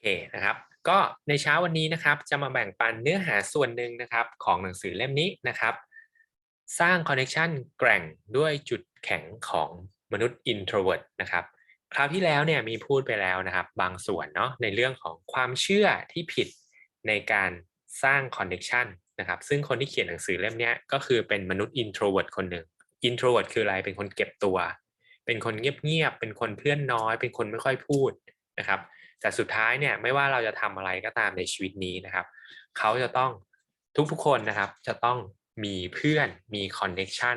เคนะครับก็ในเช้าวันนี้นะครับจะมาแบ่งปันเนื้อหาส่วนหนึ่งนะครับของหนังสือเล่มนี้นะครับ สร้างคอนเน c t ชันแกร่งด้วยจุดแข็งของมนุษย์ introvert นะครับคราวที่แล้วเนี่ยมีพูดไปแล้วนะครับบางส่วนเนาะในเรื่องของความเชื่อที่ผิดในการสร้างคอนเน c t ชันนะครับซึ่งคนที่เขียนหนังสือเล่มนี้ก็คือเป็นมนุษย์ introvert คนหนึ่ง introvert คืออะไรเป็นคนเก็บตัว เป็นคนเงียบๆเป็นคนเพื่อนน้อย เป็นคนไม่ค่อยพูดนะครับ แต่สุดท้ายเนี่ยไม่ว่าเราจะทำอะไรก็ตามในชีวิตนี้นะครับเขาจะต้องทุกๆคนนะครับ จะต้องมีเพื่อนมีคอนเน็ชัน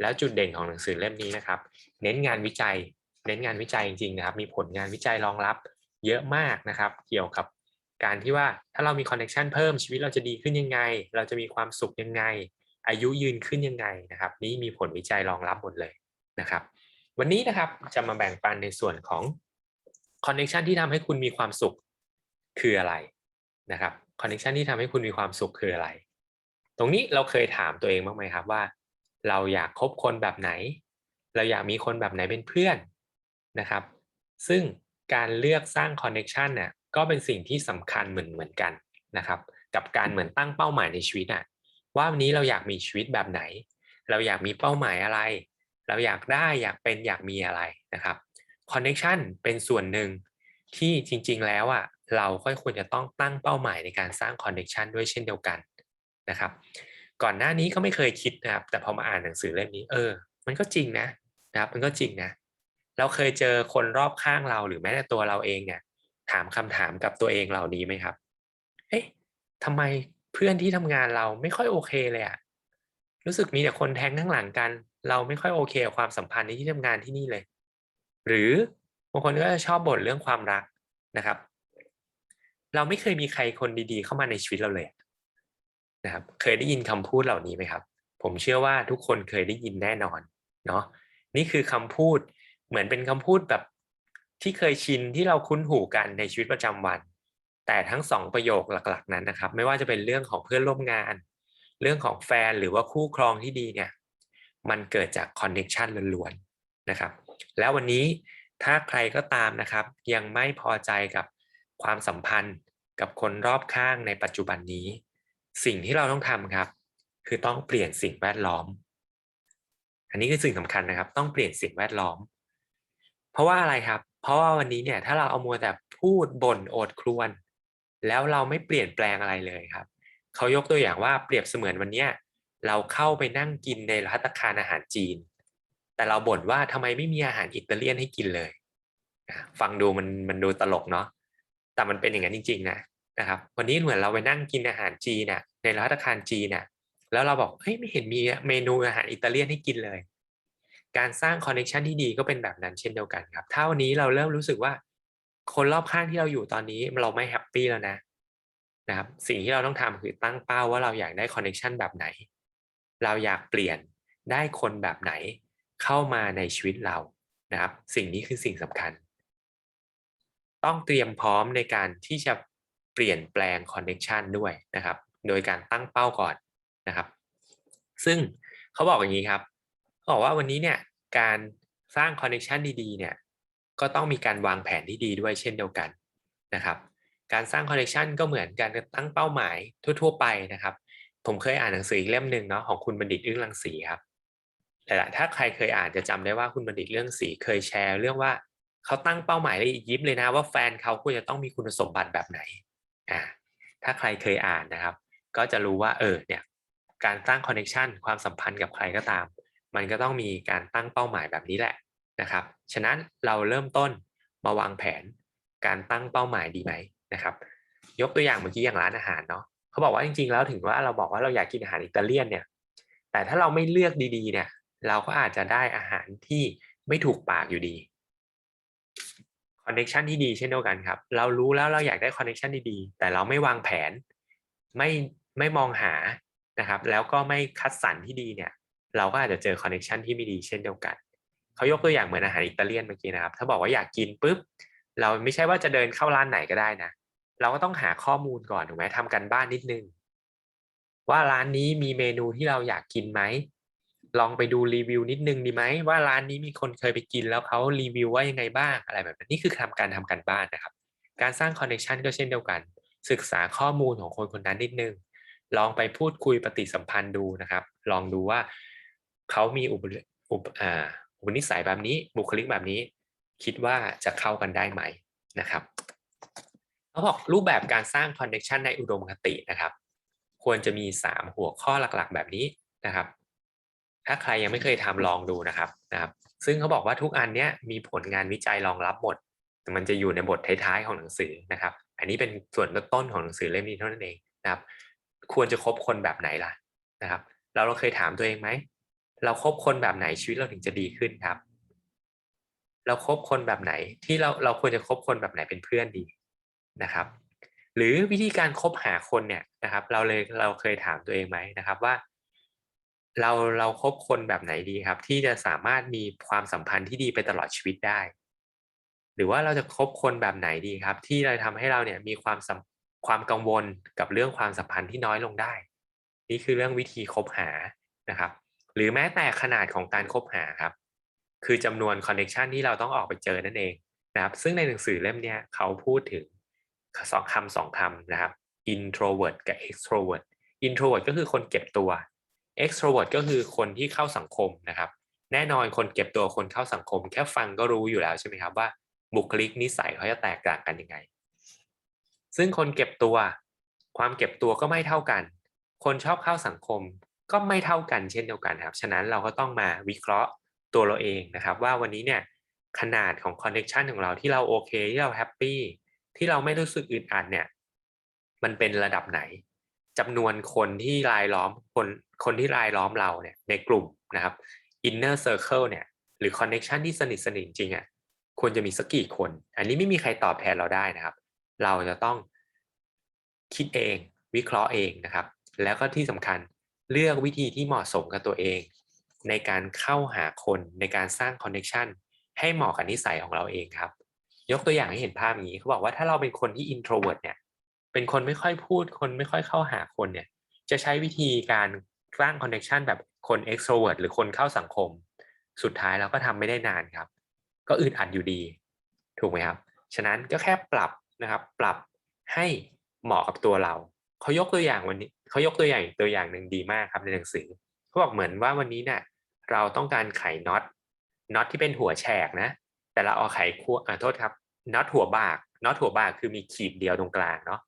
แล้วจุดเด่นของหนังสือเล่มนี้นะครับ เน้นงานวิจัย เน้นงานวิจัยจริงๆนะครับ มีผลงานวิจัยรองรับเยอะมากนะครับ เกี่ยวกับการที่ว่าถ้าเรามีคอนเน็ชันเพิ่มชีวิตเราจะดีขึ้นยังไง เราจะมีความสุขยังไง อายุยืนขึ้นยังไงนะครับ นี่มีผลวิจัยรองรับหมดเลยนะครับ วันนี้นะครับจะมาแบ่งปันในส่วนของ คอนเน c t ชันที่ทำให้คุณมีความสุขคืออะไรนะครับคอนเน c t ชันที่ทำให้คุณมีความสุขคืออะไร ตรงนี้เราเคยถามตัวเองบ้างไหมครับว่า เราอยากคบคนแบบไหน เราอยากมีคนแบบไหนเป็นเพื่อนนะครับ ซึ่งการเลือกสร้างคอนเน c t ชันเนี่ยก็เป็นสิ่งที่สำคัญเหมือนเหมือนกันนะครับกับการเหมือนตั้งเป้าหมายในชีวิตอะว่าวันนี้เราอยากมีชีวิตแบบไหน เราอยากมีเป้าหมายอะไร เราอยากได้อยากเป็นอยากมีอะไรนะครับ คอนเน c t ชันเป็นส่วนหนึ่งที่จริง ๆ แล้วอะเราก็ควรจะต้องตั้งเป้าหมายในการสร้างคอนเน c t ชันด้วยเช่นเดียวกันนะครับ ก่อนหน้านี้ก็ไม่เคยคิดนะครับ แต่พอมาอ่านหนังสือเล่มนี้เออ มันก็จริงนะนะครับมันก็จริงนะ เราเคยเจอคนรอบข้างเราหรือแม้แต่ตัวเราเองเนี่ยถามคำถามกับตัวเองเหล่านี้ไหมครับ เอ๊ะทำไมเพื่อนที่ทำงานเราไม่ค่อยโอเคเลยอะรู้สึกมีแต่คนแทงข้างหลังกัน เราไม่ค่อยโอเคกับความสัมพันธ์ในที่ทำงานที่นี่เลย หรือบางคนก็จะชอบบ่นเรื่องความรักนะครับ เราไม่เคยมีใครคนดีๆ เข้ามาในชีวิตเราเลยนะครับ เคยได้ยินคำพูดเหล่านี้ไหมครับ ผมเชื่อว่าทุกคนเคยได้ยินแน่นอนเนาะนี่คือคำพูดเหมือนเป็นคำพูดแบบที่เคยชินที่เราคุ้นหูกันในชีวิตประจำวัน แต่ทั้งสองประโยคหลัก ๆ นั้นนะครับ ไม่ว่าจะเป็นเรื่องของเพื่อนร่วมงาน เรื่องของแฟนหรือว่าคู่ครองที่ดีเนี่ย มันเกิดจากคอนเน็ชันล้วนๆนะครับ แล้ววันนี้ถ้าใครก็ตามนะครับ ยังไม่พอใจกับความสัมพันธ์กับคนรอบข้างในปัจจุบันนี้ สิ่งที่เราต้องทำครับ คือต้องเปลี่ยนสิ่งแวดล้อม อันนี้คือสิ่งสำคัญนะครับ ต้องเปลี่ยนสิ่งแวดล้อม เพราะว่าอะไรครับ เพราะว่าวันนี้เนี่ยถ้าเราเอามัวแต่พูดบ่นโอดครวญแล้วเราไม่เปลี่ยนแปลงอะไรเลยครับเขายกตัวอย่างว่าเปรียบเสมือนวันเนี้ยเราเข้าไปนั่งกินในร้านอาคารอาหารจีน แต่เราบ่นว่าทำไมไม่มีอาหารอิตาเลียนให้กินเลยฟังดูมันมันดูตลกเนาะแต่มันเป็นอย่างนั้นจริงๆนะนะครับวันนี้เหมือนเราไปนั่งกินอาหารจีนน่ะในร้านอาคารจีนน่ะแล้วเราบอกเฮ้ยไม่เห็นมีเมนูอาหารอิตาเลียนให้กินเลย การสร้างคอนเน c t ชันที่ดีก็เป็นแบบนั้นเช่นเดียวกันครับถ้าวันนี้เราเริ่มรู้สึกว่า คนรอบข้างที่เราอยู่ตอนนี้เราไม่แฮปปี้แล้วนะนะครับสิ่งที่เราต้องทำคือตั้งเป้าว่าเราอยากได้คอนเน c t ชันแบบไหน เราอยากเปลี่ยนได้คนแบบไหน เข้ามาในชีวิตเรานะครับ สิ่งนี้คือสิ่งสำคัญ ต้องเตรียมพร้อมในการที่จะเปลี่ยนแปลงคอนเน c t ชันด้วยนะครับ โดยการตั้งเป้าก่อนนะครับ ซึ่งเขาบอกอย่างนี้ครับเขาบอกว่าวันนี้เนี่ยการสร้างคอนเน c t ชันดีๆเนี่ยก็ต้องมีการวางแผนที่ดีด้วยเช่นเดียวกันนะครับ การสร้างคอนเน c t ชันก็เหมือนการตั้งเป้าหมายทั่ว ๆ ไปนะครับ ผมเคยอ่านหนังสืออีกเล่มหนึ่งเนาะของคุณบัณฑิตอึ้งรังสีครับ แต่ถ้าใครเคยอ่านจะจำได้ว่าคุณบัณฑิตเรื่องสีเคยแชร์ เรื่องว่าเขาตั้งเป้าหมายเลยยิบเลยนะว่าแฟนเขาควรจะต้องมีคุณสมบัติแบบไหนอ่าถ้าใครเคยอ่านนะครับ ก็จะรู้ว่าเออเนี่ยการสร้างคอนเน c t ชันความสัมพันธ์กับใครก็ตาม มันก็ต้องมีการตั้งเป้าหมายแบบนี้แหละนะครับ ฉะนั้นเราเริ่มต้นมาวางแผนการตั้งเป้าหมายดีไหมนะครับ ยกตัวอย่างเมื่อกี้อย่างร้านอาหารเนาะเขาบอกว่าจริงๆแล้วถึงว่าเราบอกว่าเราอยากกินอาหารอิตาเลียนเนี่ยแต่ถ้าเราไม่เลือกดีๆเนี่ย เราก็อาจจะได้อาหารที่ไม่ถูกปากอยู่ดีคอนเน c t ชันที่ดีเช่นเดียวกันครับ เรารู้แล้วเราอยากได้คอนเน c t ชันดีๆ แต่เราไม่วางแผน ไม่ไม่มองหานะครับ แล้วก็ไม่คัดสรรที่ดีเนี่ย เราก็อาจจะเจอคอนเน c t ชันที่ไม่ดีเช่นเดียวกันเขายกตัวอย่างเหมือนอาหารอิตาเลียนเมื่อกี้นะครับ ถ้าบอกว่าอยากกินปุ๊บเราไม่ใช่ว่าจะเดินเข้าร้านไหนก็ได้นะ เราก็ต้องหาข้อมูลก่อนถูกไหมทำกันบ้านนิดนึง ว่าร้านนี้มีเมนูที่เราอยากกินไหม ลองไปดูรีวิวนิดนึงดีไหมว่าร้านนี้มีคนเคยไปกินแล้วเขารีวิวว่ายังไงบ้างอะไรแบบนั้นี่คือทำการทำกันบ้านนะครับ การสร้างคอนเน t ชันก็เช่นเดียวกัน ศึกษาข้อมูลของคนคนนั้นนิดนึง ลองไปพูดคุยปฏิสัมพันธ์ดูนะครับ ลองดูว่าเขามีอุปอุปอ่าอุปนิสัยแบบนี้บุคลิกแบบนี้ คิดว่าจะเข้ากันได้ไหมนะครับเขาบอกรูปแบบการสร้างคอนเน t ชันในอุดมคตินะครับ ควรจะมี 3 หัวข้อหลักๆ แบบนี้นะครับ ถ้าใครยังไม่เคยทำลองดูนะครับนะครับ ซึ่งเขาบอกว่าทุกอันเนี้ยมีผลงานวิจัยรองรับหมดมันจะอยู่ในบทท้ายๆของหนังสือนะครับ อันนี้เป็นส่วนต้นของหนังสือเล่มนี้เท่านั้นเองนะครับ ควรจะคบคนแบบไหนล่ะนะครับ เราเราเคยถามตัวเองไหมเราครบคนแบบไหนชีวิตเราถึงจะดีขึ้นครับ เราครบคนแบบไหนที่เราเราควรจะคบคนแบบไหนเป็นเพื่อนดีนะครับ หรือวิธีการคบหาคนเนี่ยนะครับ เราเลยเราเคยถามตัวเองไหมนะครับว่า เราเราครบคนแบบไหนดีครับ ที่จะสามารถมีความสัมพันธ์ที่ดีไปตลอดชีวิตได้ หรือว่าเราจะคบคนแบบไหนดีครับ ที่เราทำให้เราเนี่ยมีความสัมความกังวลกับเรื่องความสัมพันธ์ที่น้อยลงได้ นี่คือเรื่องวิธีคบหานะครับ หรือแม้แต่ขนาดของการคบหาครับ คือจำนวนคอนเน t ชันที่เราต้องออกไปเจอนั่นเองนะครับ ซึ่งในหนังสือเล่มนี้เขาพูดถึงสองคำสองคำนะครับ introvert กับ extrovert introvert ก็คือคนเก็บตัว extrovert ก็คือคนที่เข้าสังคมนะครับ แน่นอนคนเก็บตัวคนเข้าสังคม แค่ฟังก็รู้อยู่แล้วใช่ไหมครับว่าบุคลิกนิสัยเขาจะแตกต่างกันยังไง ซึ่งคนเก็บตัว ความเก็บตัวก็ไม่เท่ากัน คนชอบเข้าสังคมก็ไม่เท่ากันเช่นเดียวกันครับ ฉะนั้นเราก็ต้องมาวิเคราะห์ตัวเราเองนะครับ ว่าวันนี้เนี่ยขนาดของคอนเน t ชันของเราที่เราโอเคที่เราแฮปปี้ที่เราไม่รู้สึกอึดอัดเนี่ยมันเป็นระดับไหน จำนวนคนที่รายล้อมคนคนที่รายล้อมเราเนี่ยในกลุ่มนะครับ inner circle เนี่ยหรือ connection ที่สนิทสนิทจริงๆอะควรจะมีสักกี่คน อันนี้ไม่มีใครตอบแทนเราได้นะครับ เราจะต้องคิดเองวิเคราะห์เองนะครับ แล้วก็ที่สำคัญเลือกวิธีที่เหมาะสมกับตัวเอง ในการเข้าหาคนในการสร้าง connection ให้เหมาะกับนิสัยของเราเองครับ ยกตัวอย่างให้เห็นภาพนี้เขาบอกว่าถ้าเราเป็นคนที่ introvert เนี่ย เป็นคนไม่ค่อยพูด คนไม่ค่อยเข้าหาคนเนี่ย จะใช้วิธีการสร้าง connection แบบคน extrovert หรือคนเข้าสังคม สุดท้ายเราก็ทำไม่ได้นานครับ ก็อึดอัดอยู่ดี ถูกไหมครับ ฉะนั้นก็แค่ปรับนะครับ ปรับให้เหมาะกับตัวเรา เขายกตัวอย่างวันนี้เขายกตัวอย่างตัวอย่างหนึ่งดีมากครับในหนังสือเขาบอกเหมือนว่าวันนี้เนี่ยเราต้องการไขน็อตน็อตที่เป็นหัวแฉกนะ แต่เราเอาไขควงอ่าโทษครับน็อตหัวบากน็อตหัวบากคือมีขีดเดียวตรงกลางเนาะ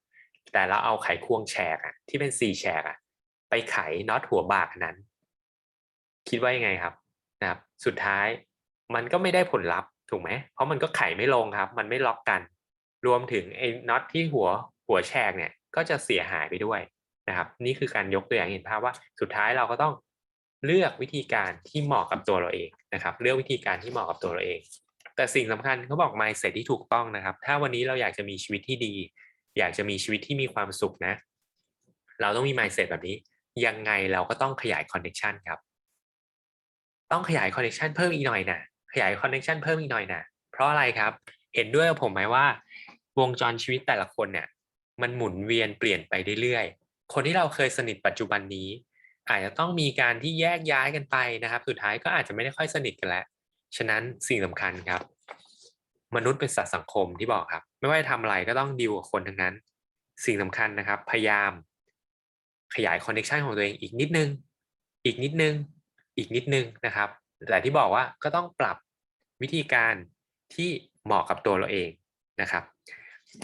แต่เราเอาไขควงแฉกอะที่เป็นสี่แฉกอะไปไขน็อตหัวบากนั้น คิดว่ายังไงครับนะครับ สุดท้ายมันก็ไม่ได้ผลลัพธ์ถูกไหมเพราะมันก็ไขไม่ลงครับ มันไม่ล็อกกัน รวมถึงไอ้น็อตที่หัวหัวแฉกเนี่ยก็จะเสียหายไปด้วยนะครับ นี่คือการยกตัวอย่างเห็นภาพว่าสุดท้ายเราก็ต้องเลือกวิธีการที่เหมาะกับตัวเราเองนะครับ เลือกวิธีการที่เหมาะกับตัวเราเอง แต่สิ่งสำคัญเขาบอก mindset ที่ถูกต้องนะครับ ถ้าวันนี้เราอยากจะมีชีวิตที่ดี อยากจะมีชีวิตที่มีความสุขนะ เราต้องมี mindset แบบนี้ ยังไงเราก็ต้องขยาย connection ครับ ต้องขยาย connection เพิ่มอีกหน่อยนะขยาย connection เพิ่มอีกหน่อยนะเพราะอะไรครับ เห็นด้วยกับผมไหมว่า วงจรชีวิตแต่ละคนเนี่ย มันหมุนเวียนเปลี่ยนไปเรื่อยๆ คนที่เราเคยสนิทปัจจุบันนี้ อาจจะต้องมีการที่แยกย้ายกันไปนะครับ สุดท้ายก็อาจจะไม่ได้ค่อยสนิทกันแล้ว ฉะนั้นสิ่งสำคัญครับ มนุษย์เป็นสัตว์สังคมที่บอกครับ ไม่ว่าจะทำอะไรก็ต้องดีลกับคนทั้งนั้น สิ่งสำคัญนะครับ พยายามขยายคอนเน t ชันของตัวเองอีกนิดนึง อีกนิดนึง อีกนิดนึงนะครับ แต่ที่บอกว่าก็ต้องปรับวิธีการที่เหมาะกับตัวเราเองนะครับ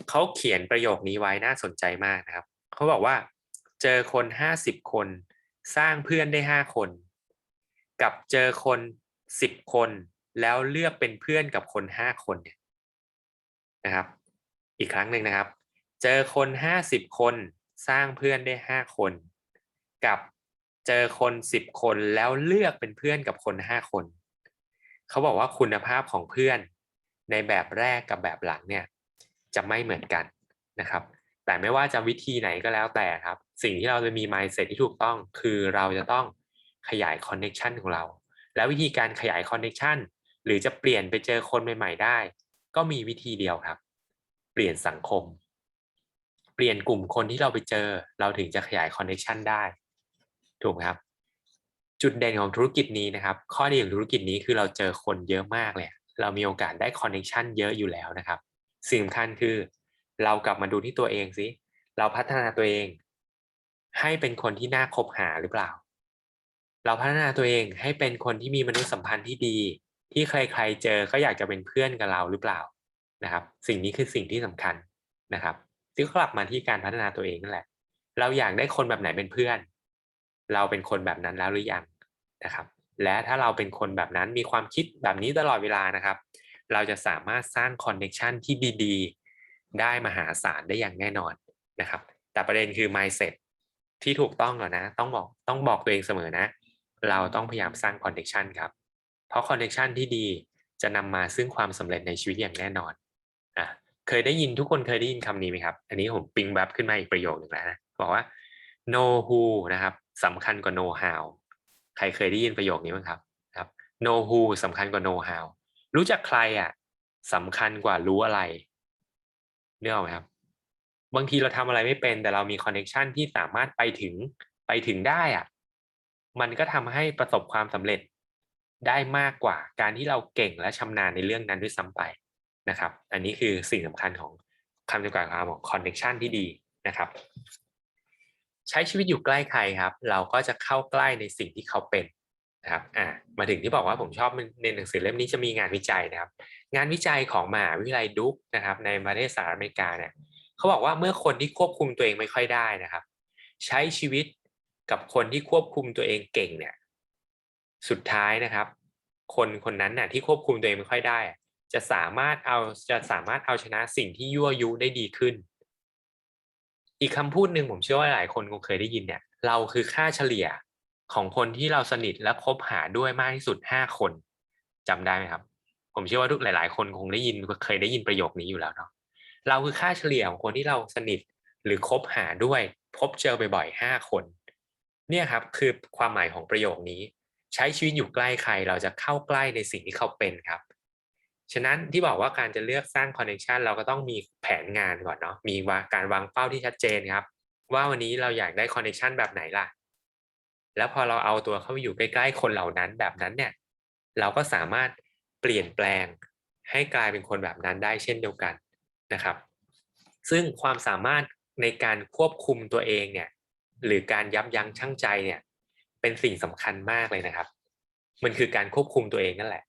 เขาเขียนประโยคนี้ไว้น่าสนใจมากนะครับ เขาบอกว่า เจอคนห้าสิบคน สร้างเพื่อนได้ห้าคน กับเจอคนสิบคน แล้วเลือกเป็นเพื่อนกับคนห้าคนเนี่ยนะครับ อีกครั้งหนึ่งนะครับ เจอคนห้าสิบคนสร้างเพื่อนได้ห้าคน กับเจอคนสิบคนแล้วเลือกเป็นเพื่อนกับคนห้าคน เขาบอกว่าคุณภาพของเพื่อนในแบบแรกกับแบบหลังเนี่ยจะไม่เหมือนกันนะครับ แต่ไม่ว่าจะวิธีไหนก็แล้วแต่ครับ สิ่งที่เราจะมี mindset ที่ถูกต้อง คือเราจะต้องขยาย connection ของเรา แล้ววิธีการขยาย connection หรือจะเปลี่ยนไปเจอคนใหม่ ๆ ได้ ก็มีวิธีเดียวครับ เปลี่ยนสังคม เปลี่ยนกลุ่มคนที่เราไปเจอ เราถึงจะขยาย connection ได้ ถูกไหมครับ จุดเด่นของธุรกิจนี้นะครับ ข้อดีของธุรกิจนี้คือเราเจอคนเยอะมากเลยเรามีโอกาสได้ connection เยอะอยู่แล้วนะครับ สิ่งสำคัญคือ เรากลับมาดูที่ตัวเองสิเราพัฒนาตัวเอง ให้เป็นคนที่น่าคบหาหรือเปล่า เราพัฒนาตัวเองให้เป็นคนที่มีมนุษยสัมพันธ์ที่ดี ที่ใครๆเจอก็อยากจะเป็นเพื่อนกับเราหรือเปล่านะครับ สิ่งนี้คือสิ่งที่สำคัญนะครับซึ่งกลับมาที่การพัฒนาตัวเองนั่นแหละ เราอยากได้คนแบบไหนเป็นเพื่อน เราเป็นคนแบบนั้นแล้วหรือยังนะครับ และถ้าเราเป็นคนแบบนั้นมีความคิดแบบนี้ตลอดเวลานะครับ เราจะสามารถสร้างคอนเน t ชันที่ดีๆ ได้มหาศาลได้อย่างแน่นอนนะครับ แต่ประเด็นคือ mindset ที่ถูกต้องก่อนะ ต้องบอกต้องบอกตัวเองเสมอนะ เราต้องพยายามสร้างคอนเน t ชันครับ เพราะคอนเน t ชันที่ดีจะนำมาซึ่งความสำเร็จในชีวิตอย่างแน่นอนอะเคยได้ยินทุกคนเคยได้ยินคำนี้ไหมครับ อันนี้ผมปิงแบบขึ้นมาอีกประโยคหนึ่งแล้วนะบอกว่า know who นะครับสำคัญกว่า know how ใครเคยได้ยินประโยคนี้บ้างครับครับ know who สำคัญกว่า know how รู้จักใครอะสำคัญกว่ารู้อะไรเนื้ออกไหมครับ บางทีเราทำอะไรไม่เป็นแต่เรามีคอนเน t ชันที่สามารถไปถึงไปถึงได้อะมันก็ทำให้ประสบความสำเร็จ ได้มากกว่าการที่เราเก่งและชำนาญในเรื่องนั้นด้วยซ้ำไปนะครับ อันนี้คือสิ่งสำคัญของคำจำกัดความของคอนเน t ชันที่ดีนะครับ ใช้ชีวิตอยู่ใกล้ใครครับ เราก็จะเข้าใกล้ในสิ่งที่เขาเป็นนะครับอ่ามาถึงที่บอกว่าผมชอบในหนังสือเล่มนี้จะมีงานวิจัยนะครับ งานวิจัยของมหาวิทยาลัยดุ๊กนะครับ ในประเทศสหรัฐอเมริกาเนี่ยเขาบอกว่าเมื่อคนที่ควบคุมตัวเองไม่ค่อยได้นะครับ ใช้ชีวิตกับคนที่ควบคุมตัวเองเก่งเนี่ย สุดท้ายนะครับ คนคนนั้นน่ะที่ควบคุมตัวเองไม่ค่อยได้ จะสามารถเอาจะสามารถเอาชนะสิ่งที่ยั่วยุได้ดีขึ้น อีกคำพูดหนึ่งผมเชื่อว่าหลายคนคงเคยได้ยินเนี่ย เราคือค่าเฉลี่ยของคนที่เราสนิทและคบหาด้วยมากที่สุดห้าคนจำได้ไหมครับ ผมเชื่อว่าทุกหลาย ๆ คนคงได้ยินเคยได้ยินประโยคนี้อยู่แล้วเนาะเราคือค่าเฉลี่ยของคนที่เราสนิทหรือคบหาด้วยพบเจอบ่อยๆห้าคน เนี่ยครับคือความหมายของประโยคนี้ ใช้ชีวิตอยู่ใกล้ใคร เราจะเข้าใกล้ในสิ่งที่เขาเป็นครับ ฉะนั้นที่บอกว่าการจะเลือกสร้างคอนเนคชันเราก็ต้องมีแผนงานก่อนเนาะ มีว่าการวางเป้าที่ชัดเจนครับ ว่าวันนี้เราอยากได้คอนเนคชันแบบไหนล่ะ แล้วพอเราเอาตัวเข้าไปอยู่ใกล้ๆคนเหล่านั้นแบบนั้นเนี่ย เราก็สามารถเปลี่ยนแปลงให้กลายเป็นคนแบบนั้นได้เช่นเดียวกันนะครับ ซึ่งความสามารถในการควบคุมตัวเองเนี่ยหรือการยับยั้งชั่งใจเนี่ย เป็นสิ่งสำคัญมากเลยนะครับ มันคือการควบคุมตัวเองนั่นแหละ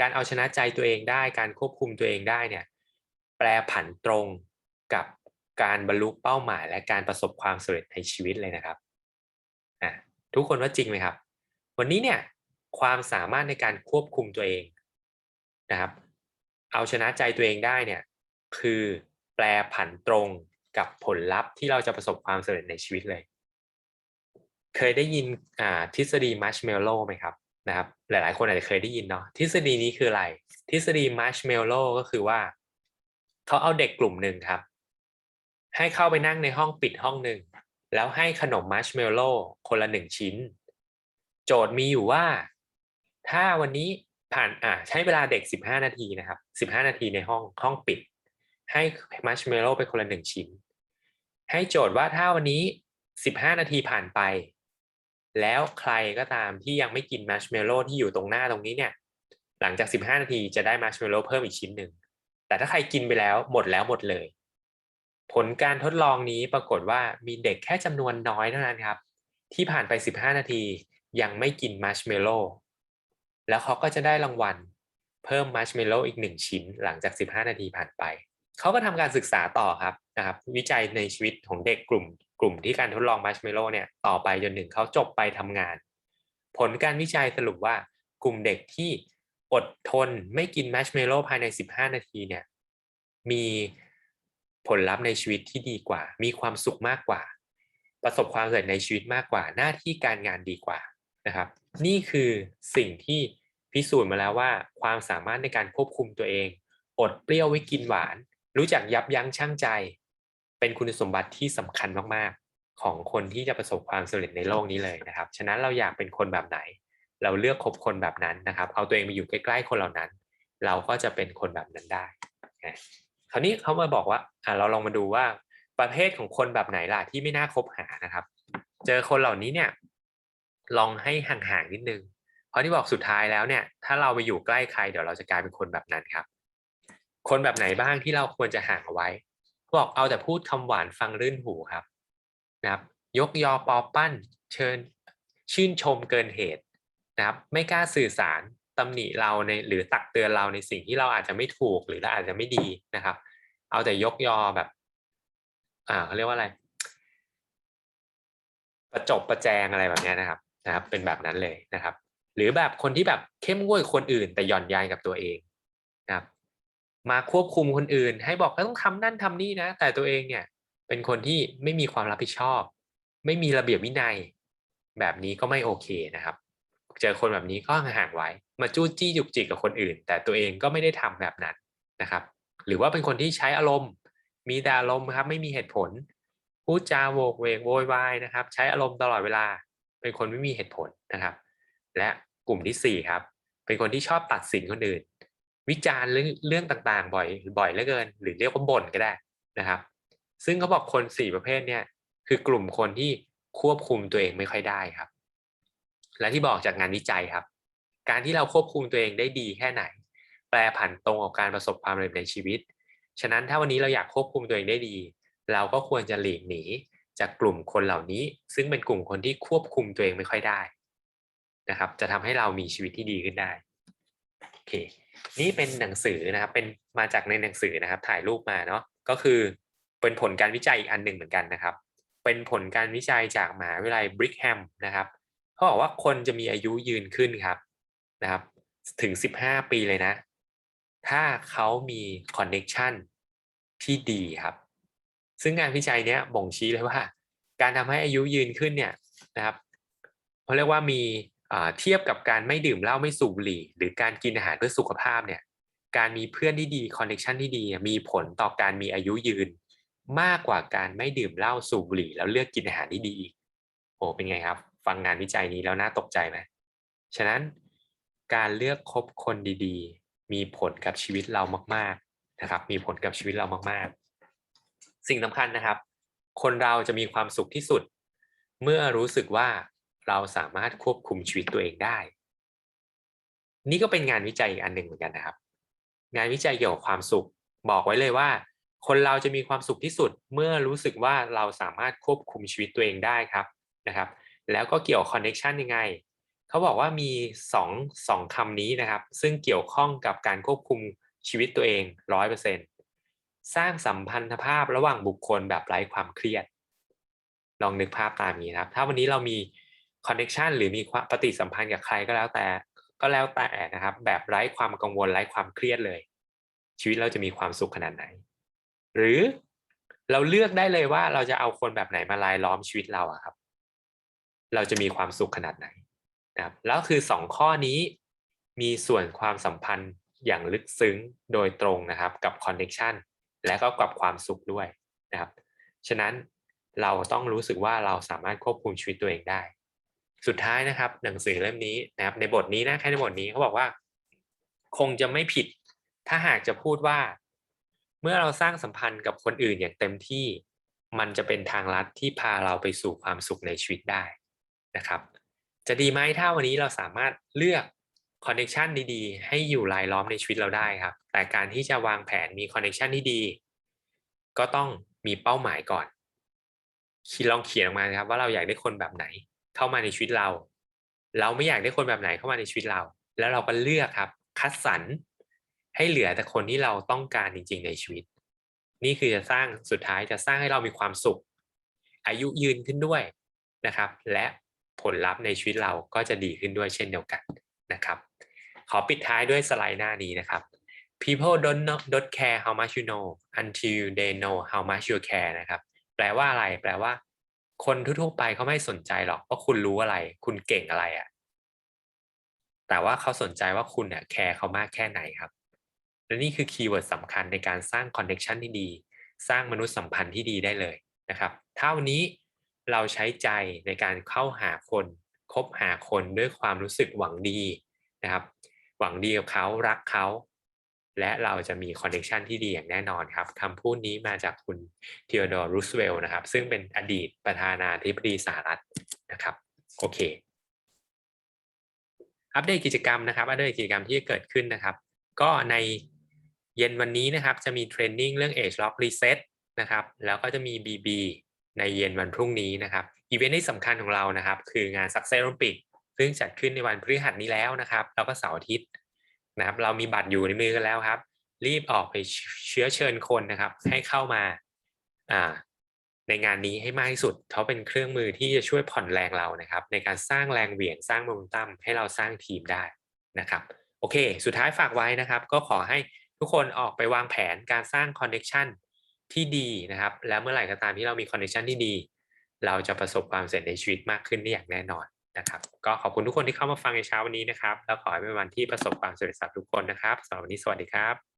การเอาชนะใจตัวเองได้ การควบคุมตัวเองได้เนี่ย แปรผันตรงกับการบรรลุเป้าหมาย และการประสบความสำเร็จในชีวิตเลยนะครับอะทุกคนว่าจริงไหมครับ วันนี้เนี่ยความสามารถในการควบคุมตัวเองนะครับ เอาชนะใจตัวเองได้เนี่ยคือแปรผันตรงกับผลลัพธ์ที่เราจะประสบความสำเร็จในชีวิตเลย เคยได้ยินอ่าทฤษฎีมัชเมลโล่ไหมครับนะครับ หลายๆ คนอาจจะเคยได้ยินเนาะทฤษฎีนี้คืออะไร ทฤษฎีมัชเมลโล่ก็คือว่าเขาเอาเด็กกลุ่มหนึ่งครับ ให้เข้าไปนั่งในห้องปิดห้องหนึ่งแล้วให้ขนมมัชเมลโล่คนละหนึ่งชิ้น โจทย์มีอยู่ว่า ถ้าวันนี้ผ่านอ่าใช้เวลาเด็ก 15 นาทีนะครับ 15 นาทีในห้องห้องปิด ให้มัชเมลโล่ไปคนละหนึ่งชิ้น ให้โจทย์ว่าถ้าวันนี้ 15 นาทีผ่านไป แล้วใครก็ตามที่ยังไม่กินมัชเมลโล่ที่อยู่ตรงหน้าตรงนี้เนี่ย หลังจาก 15 นาทีจะได้มัชเมลโล่เพิ่มอีกชิ้นหนึ่ง แต่ถ้าใครกินไปแล้วหมดแล้วหมดเลย ผลการทดลองนี้ปรากฏว่ามีเด็กแค่จำนวนน้อยเท่านั้นครับ ที่ผ่านไป 15 นาทียังไม่กินมัชเมลโล่แล้วเขาก็จะได้รางวัลเพิ่มมัชเมลโล่อีกหนึ่งชิ้น หลังจาก 15 นาทีผ่านไป เขาก็ทำการศึกษาต่อครับนะครับ วิจัยในชีวิตของเด็กกลุ่ม กลุ่มที่การทดลองมัชเมลโล่เนี่ยต่อไปจนถึงเขาจบไปทำงาน ผลการวิจัยสรุปว่ากลุ่มเด็กที่อดทนไม่กินมัชเมลโล่ภายใน 15 นาทีเนี่ยมีผลลัพธ์ในชีวิตที่ดีกว่า มีความสุขมากกว่า ประสบความสำเร็จในชีวิตมากกว่า หน้าที่การงานดีกว่านะครับ นี่คือสิ่งที่พิสูจน์มาแล้วว่า ความสามารถในการควบคุมตัวเอง อดเปรี้ยวไว้กินหวาน รู้จักยับยั้งชั่งใจ เป็นคุณสมบัติที่สำคัญมากๆ ของคนที่จะประสบความสำเร็จในโลกนี้เลยนะครับ ฉะนั้นเราอยากเป็นคนแบบไหน เราเลือกคบคนแบบนั้นนะครับ เอาตัวเองมาอยู่ใกล้ๆคนเหล่านั้น เราก็จะเป็นคนแบบนั้นได้คราวนี้เขามาบอกว่าเราลองมาดูว่าประเภทของคนแบบไหนล่ะที่ไม่น่าคบหานะครับ เจอคนเหล่านี้เนี่ยลองให้ห่างๆนิดนึง เพราะที่บอกสุดท้ายแล้วเนี่ย ถ้าเราไปอยู่ใกล้ใครเดี๋ยวเราจะกลายเป็นคนแบบนั้นครับ คนแบบไหนบ้างที่เราควรจะห่างเอาไว้ บอกเอาแต่พูดคำหวานฟังรื่นหูครับนะครับ ยกยอปอปั้น เชิญชื่นชมเกินเหตุนะครับ ไม่กล้าสื่อสารตำหนิเราในหรือตักเตือนเราในสิ่งที่เราอาจจะไม่ถูกหรือเราอาจจะไม่ดีนะครับ เอาแต่ยกยอแบบ อ่าเขาเรียกว่าอะไร ประจบประแจงอะไรแบบนี้นะครับนะครับ เป็นแบบนั้นเลยนะครับ หรือแบบคนที่แบบเข้มงวดคนอื่น แต่หย่อนยานกับตัวเอง มาควบคุมคนอื่น ให้บอกว่าต้องทำนั่นทำนี่นะ แต่ตัวเองเนี่ย เป็นคนที่ไม่มีความรับผิดชอบ ไม่มีระเบียบวินัย แบบนี้ก็ไม่โอเคนะครับ เจอคนแบบนี้ก็ห่างไว้ มาจู้จี้จุกจิกกับคนอื่น แต่ตัวเองก็ไม่ได้ทำแบบนั้นนะครับ หรือว่าเป็นคนที่ใช้อารมณ์ มีแต่อารมณ์ครับ ไม่มีเหตุผลพูดจาโวกเวกโวยวายนะครับ ใช้อารมณ์ตลอดเวลา เป็นคนไม่มีเหตุผลนะครับ และกลุ่มที่สี่ครับ เป็นคนที่ชอบตัดสินคนอื่น วิจารณ์เรื่องเรื่องต่างๆ บ่อยบ่อยเหลือเกิน หรือเรียกว่าบ่นก็ได้นะครับ ซึ่งเขาบอกคนสี่ประเภทเนี่ยคือกลุ่มคนที่ควบคุมตัวเองไม่ค่อยได้ครับ และที่บอกจากงานวิจัยครับ การที่เราควบคุมตัวเองได้ดีแค่ไหน แปลผันตรงกับการประสบความสำเร็จในชีวิต ฉะนั้นถ้าวันนี้เราอยากควบคุมตัวเองได้ดี เราก็ควรจะหลีกหนีจากกลุ่มคนเหล่านี้ ซึ่งเป็นกลุ่มคนที่ควบคุมตัวเองไม่ค่อยได้นะครับ จะทำให้เรามีชีวิตที่ดีขึ้นได้ อเคนี่เป็นหนังสือนะครับ เป็นมาจากในหนังสือนะครับ ถ่ายรูปมาเนาะก็คือเป็นผลการวิจัยอีกอันหนึ่งเหมือนกันนะครับ เป็นผลการวิจัยจากมหาวิทยาลัยบริกแฮมนะครับเขาบอกว่าคนจะมีอายุยืนขึ้นครับนะครับ ถึง 15 ปีเลยนะ ถ้าเขามีคอนเน็ชันที่ดีครับ ซึ่งงานวิจัยเนี้ยบ่งชี้เลยว่า การทำให้อายุยืนขึ้นเนี่ยนะครับเขาเรียกว่ามี เทียบกับการไม่ดื่มเหล้าไม่สูบบุหรี่ หรือการกินอาหารเพื่อสุขภาพเนี่ยการมีเพื่อนที่ดีคอนเน็ชันที่ดีมีผลต่อการมีอายุยืน มากกว่าการไม่ดื่มเหล้าสูบบุหรี่ แล้วเลือกกินอาหารที่ดีโอ้เป็นไงครับ ฟังงานวิจัยนี้แล้วน่าตกใจไหมฉะนั้นการเลือกคบคนดีๆ มีผลกับชีวิตเรามาก ๆนะครับ มีผลกับชีวิตเรามากๆ สิ่งสำคัญนะครับ คนเราจะมีความสุขที่สุด เมื่อรู้สึกว่า เราสามารถควบคุมชีวิตตัวเองได้ นี่ก็เป็นงานวิจัยอีกอันหนึ่งเหมือนกันนะครับ งานวิจัยเกี่ยวกับความสุข บอกไว้เลยว่า คนเราจะมีความสุขที่สุดเมื่อรู้สึกว่าเราสามารถควบคุมชีวิตตัวเองได้ครับนะครับ แล้วก็เกี่ยวคอนเน็ชันยังไงเขาบอกว่ามีสองสองคำนี้นะครับ ซึ่งเกี่ยวข้องกับการควบคุมชีวิตตัวเองร้อยเปอร์เซ็นสร้างสัมพันธภาพระหว่างบุคคลแบบไร้ความเครียด ลองนึกภาพตามนี้นะครับ ถ้าวันนี้เรามี คอนเน็ชันหรือมีปฏิสัมพันธ์กับใครก็แล้วแต่ ก็แล้วแต่นะครับ แบบไร้ความกังวลไร้ความเครียดเลย ชีวิตเราจะมีความสุขขนาดไหน หรือเราเลือกได้เลยว่าเราจะเอาคนแบบไหนมาลายล้อมชีวิตเราอะครับ เราจะมีความสุขขนาดไหนนะครับแล้วคือสองข้อนี้มีส่วนความสัมพันธ์อย่างลึกซึ้งโดยตรงนะครับ กับคอนเน็ชันและก็กับความสุขด้วยนะครับ ฉะนั้นเราต้องรู้สึกว่าเราสามารถควบคุมชีวิตตัวเองได้ สุดท้ายนะครับ หนังสือเล่มนี้นะครับ ในบทนี้นะแค่ในบทนี้เขาบอกว่า คงจะไม่ผิด ถ้าหากจะพูดว่า เมื่อเราสร้างสัมพันธ์กับคนอื่นอย่างเต็มที่ มันจะเป็นทางลัดที่พาเราไปสู่ความสุขในชีวิตได้นะครับ จะดีไหมถ้าวันนี้เราสามารถเลือกคอนเน t ชันดีๆ ให้อยู่รายล้อมในชีวิตเราได้ครับ แต่การที่จะวางแผนมีคอนเน t ชันที่ดี ก็ต้องมีเป้าหมายก่อนคิดลองเขียนออกมาครับว่าเราอยากได้คนแบบไหน เข้ามาในชีวิตเรา เราไม่อยากได้คนแบบไหนเข้ามาในชีวิตเรา แล้วเราก็เลือกครับ คัดสรรให้เหลือแต่คนที่เราต้องการจริง ๆ ในชีวิต นี่คือจะสร้างสุดท้ายจะสร้างให้เรามีความสุข อายุยืนขึ้นด้วยนะครับ และผลลัพธ์ในชีวิตเราก็จะดีขึ้นด้วยเช่นเดียวกันนะครับ ขอปิดท้ายด้วยสไลด์หน้านี้นะครับ people don't know, don't care how much you know until they know how much you care นะครับ แปลว่าอะไร แปลว่า คนทั่วๆไปเขาไม่สนใจหรอกว่าคุณรู้อะไร คุณเก่งอะไรอะ่ะ แต่ว่าเขาสนใจว่าคุณเนี่ยแคร์เขามากแค่ไหนครับ และนี่คือคีย์เวิร์ดสำคัญในการสร้างคอนเน t ชันที่ดี สร้างมนุษยสัมพันธ์ที่ดีได้เลยนะครับถ้านี้เราใช้ใจในการเข้าหาคนคบหาคนด้วยความรู้สึกหวังดีนะครับ หวังดีกับเขารักเขา และเราจะมีคอนเน t ชันที่ดีอย่างแน่นอนครับคำพูดนี้มาจากคุณเทโอดอร์รูสเวลล์นะครับ ซึ่งเป็นอดีตประธานาธิบดีสหรัฐนะครับ โอเค อัปเดตกิจกรรมนะครับ อัปเดตกิจกรรมที่จะเกิดขึ้นนะครับ ก็ในเย็นวันนี้นะครับ จะมีเทรนนิ่งเรื่อง Age Lock Reset นะครับ แล้วก็จะมี BB ในเย็นวันพรุ่งนี้นะครับ อีเวนต์ที่สำคัญของเรานะครับ คืองาน Success Olympic ซึ่งจัดขึ้นในวันพฤหัสนี้แล้วนะครับ แล้วก็เสาร์อาทิตย์ นะครับ เรามีบัตรอยู่ในมือกันแล้วครับ รีบออกไปเชื้อเชิญคนนะครับ ให้เข้ามาอ่าในงานนี้ให้มากที่สุดเขาเป็นเครื่องมือที่จะช่วยผ่อนแรงเรานะครับ ในการสร้างแรงเหวี่ยงสร้างโมเมนตัมให้เราสร้างทีมได้นะครับ โอเค สุดท้ายฝากไว้นะครับ ก็ขอให้ทุกคนออกไปวางแผนการสร้างคอนเน็ชันที่ดีนะครับ แล้วเมื่อไหร่ก็ตามที่เรามีคอนเน็ชันที่ดี เราจะประสบความสำเร็จในชีวิตมากขึ้นได้อย่างแน่นอน นะครับ ก็ขอบคุณทุกคนที่เข้ามาฟังในเช้าวันนี้นะครับ แล้วขอให้เป็นวันที่ประสบความสำเร็จสำหรับทุกคนนะครับสำหรับวันนี้สวัสดีครับ